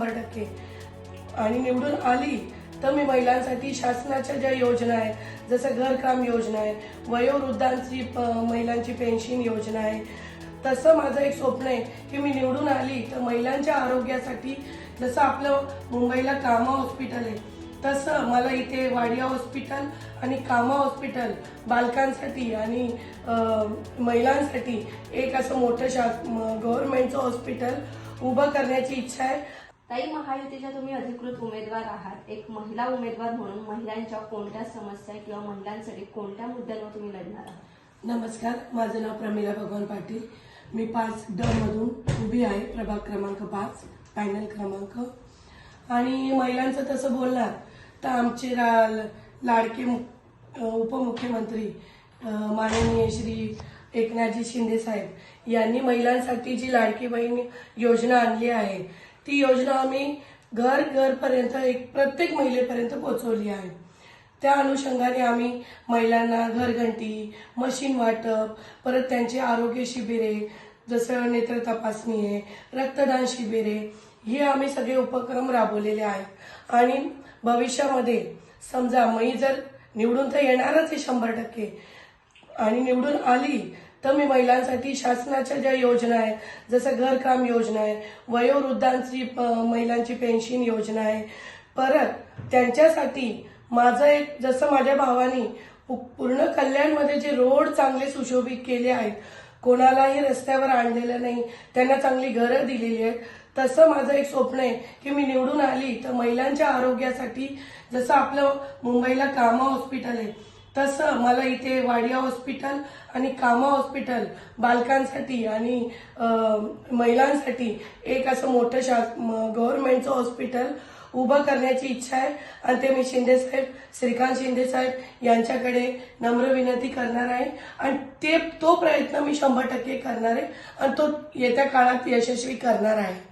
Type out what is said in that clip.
शंभर टक्के. आणि निवडून आली तर मी महिलांसाठी शासनाच्या ज्या योजना आहेत जसं घरकाम योजना आहे वयोवृद्धांची प- महिलांची पेन्शन योजना आहे तसं माझं एक स्वप्न आहे की मी निवडून आली तर महिलांच्या आरोग्यासाठी जसं आपलं मुंबईला कामा हॉस्पिटल आहे तसं मला इथे वाडिया हॉस्पिटल आणि कामा हॉस्पिटल बालकांसाठी आणि महिलांसाठी एक असं मोठं शास गव्हर्नमेंटचं हॉस्पिटल उभं करण्याची इच्छा आहे. ताई महायुतीच्या तुम्ही अधिकृत उमेदवार आहात. एक महिला उमेदवार म्हणून महिलांच्या कोणत्या समस्या किंवा महिलांसाठी कोणत्या मुद्द्यांवर तुम्ही लढणार आहात? नमस्कार माझं नाव प्रमिला भगवान पाटील. मी पाच ड मधून उभी आहे प्रभाग क्रमांक पाच पॅनल क्रमांक. आणि महिलांचं तसं बोलणार तर आमचे रा लाडके उपमुख्यमंत्री माननीय श्री एकनाथजी शिंदे साहेब यांनी महिलांसाठी जी लाडकी बहीण योजना आणली आहे ती योजना आम्ही घर घरपर्यंत एक प्रत्येक महिलेपर्यंत पोहोचवली आहे. त्या अनुषंगाने आम्ही महिलांना घरघंटी मशीन वाटप परत त्यांची आरोग्य शिबिरे जसं नेत्र तपासणी आहे रक्तदान शिबिरे हे आम्ही सगळे उपक्रम राबवलेले आहेत. आणि भविष्यामध्ये समजा मी जर निवडून तर येणारच आहे शंभर टक्के आणि निवडून आली तर मी महिलांसाठी शासनाच्या ज्या योजना आहेत जसं घरकाम योजना आहे वयोवृद्धांची महिलांची पेन्शन योजना आहे परत त्यांच्यासाठी माझं एक जसं माझ्या भावानी पूर्ण कल्याणमध्ये जे रोड चांगले सुशोभित केले आहेत कोणालाही रस्त्यावर आणलेलं नाही त्यांना चांगली घरं दिलेली आहेत तसं माझं एक स्वप्न आहे की मी निवडून आली तर महिलांच्या आरोग्यासाठी जसं आपलं मुंबईला कामा हॉस्पिटल आहे तसं मला इथे वाडिया हॉस्पिटल आणि कामा हॉस्पिटल बालकांसाठी आणि महिलांसाठी एक असं मोठं शास गव्हर्नमेंटचं हॉस्पिटल उभं करण्याची इच्छा आहे. आणि ते मी शिंदे साहेब श्रीकांत शिंदे साहेब यांच्याकडे नम्र विनंती करणार आहे. आणि ते तो प्रयत्न मी शंभर टक्के करणार आहे. आणि तो येत्या काळात यशस्वी करणार आहे.